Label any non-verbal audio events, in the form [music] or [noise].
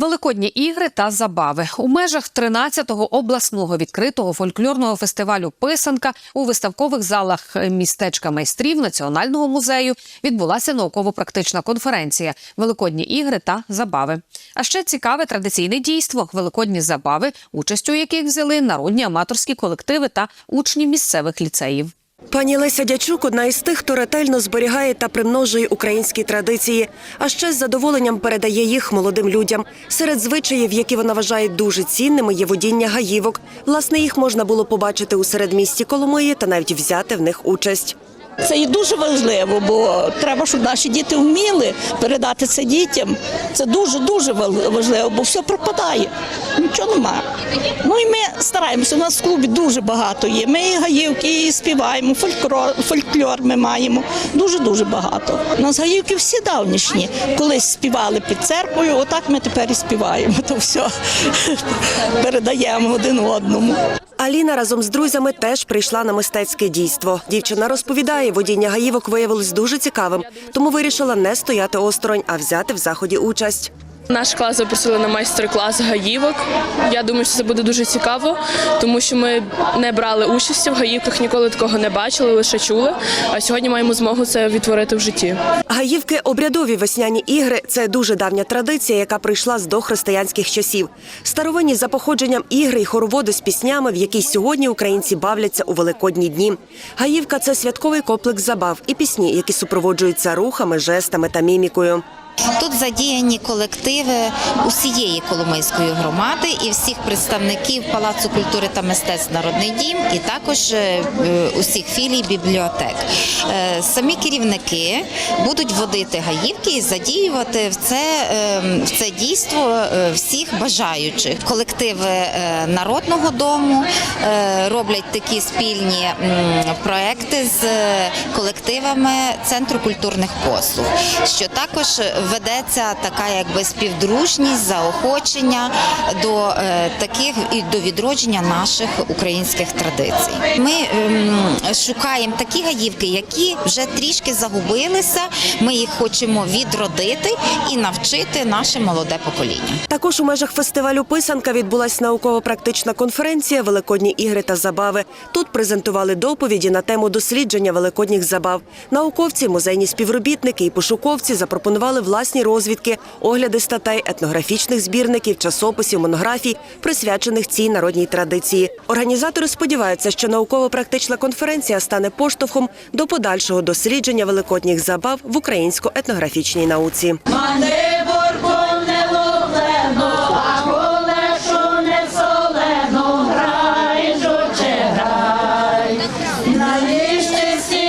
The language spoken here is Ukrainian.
Великодні ігри та забави у межах 13-го обласного відкритого фольклорного фестивалю Писанка у виставкових залах містечка майстрів Національного музею відбулася науково-практична конференція Великодні ігри та забави. А ще цікаве традиційне дійство Великодні забави, участю яких взяли народні аматорські колективи та учні місцевих ліцеїв. Пані Леся Дячук одна із тих, хто ретельно зберігає та примножує українські традиції, а ще з задоволенням передає їх молодим людям. Серед звичаїв, які вона вважає дуже цінними, є водіння гаївок. Власне, їх можна було побачити у середмісті Коломиї та навіть взяти в них участь. Це і дуже важливо, бо треба, щоб наші діти вміли передати це дітям. Це дуже дуже важливо, бо все пропадає. Нічого немає. Ну і ми стараємося. У нас в клубі дуже багато є. Ми і гаївки і співаємо, фольклор, фольклор ми маємо. Дуже дуже багато. У нас гаївки всі давнішні. Колись співали під церквою, отак ми тепер і співаємо. То все [laughs] передаємо один одному. Аліна разом з друзями теж прийшла на мистецьке дійство. Дівчина розповідає, водіння гаївок виявилось дуже цікавим, тому вирішила не стояти осторонь, а взяти в заході участь. Наш клас запросили на майстер-клас гаївок. Я думаю, що це буде дуже цікаво, тому що ми не брали участі в гаївках, ніколи такого не бачили, лише чули. А сьогодні маємо змогу це відтворити в житті. Гаївки обрядові весняні ігри це дуже давня традиція, яка прийшла з дохристиянських часів. Старовинні за походженням ігри й хороводи з піснями, в які сьогодні українці бавляться у великодні дні. Гаївка це святковий комплекс забав і пісні, які супроводжуються рухами, жестами та мімікою. Тут задіяні колективи усієї Коломийської громади і всіх представників Палацу культури та мистецтв Народний дім, і також е, е, усіх філій бібліотек. Е, Самі керівники будуть водити гаївки і задіювати в це, в це дійство всіх бажаючих. Колективи народного дому роблять такі спільні проекти з колективами Центру культурних послуг, що також ведеться така якби співдружність, заохочення до е, таких і до відродження наших українських традицій. Ми ем, шукаємо такі гаївки, які вже трішки загубилися. Ми їх хочемо відродити і навчити наше молоде покоління. Також у межах фестивалю Писанка відбулася науково-практична конференція Великодні ігри та забави. Тут презентували доповіді на тему дослідження великодніх забав. Науковці, музейні співробітники і пошуковці запропонували власні власні розвідки, огляди статей, етнографічних збірників, часописів, монографій, присвячених цій народній традиції. Організатори сподіваються, що науково-практична конференція стане поштовхом до подальшого дослідження великодніх забав в українсько-етнографічній науці. Навіщо всі